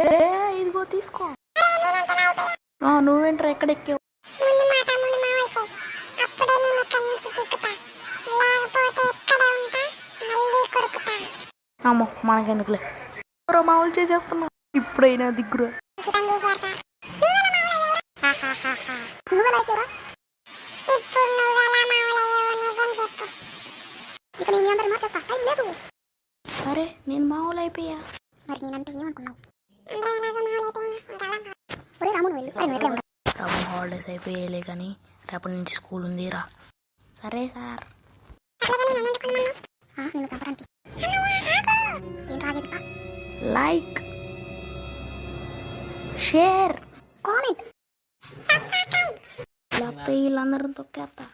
ఇదిగో తీసుకో. నువ్వేంటారు ఎక్కడ ఎక్కావు అమ్మో మనకెందుకులే. మామూలు చేసేస్తున్నా. ఇప్పుడైనా దిగ్గుర. అరే నేను మామూలు అయిపోయా? మరి నేనంటే ఏమనుకున్నావు? రాము హాలిడేస్ అయిపోయాయి కానీ రేపటి నుంచి స్కూల్ ఉంది రా. సరే సార్. లైక్ షేర్ కామెంట్ వీళ్ళందరూ తొక్కేస్తా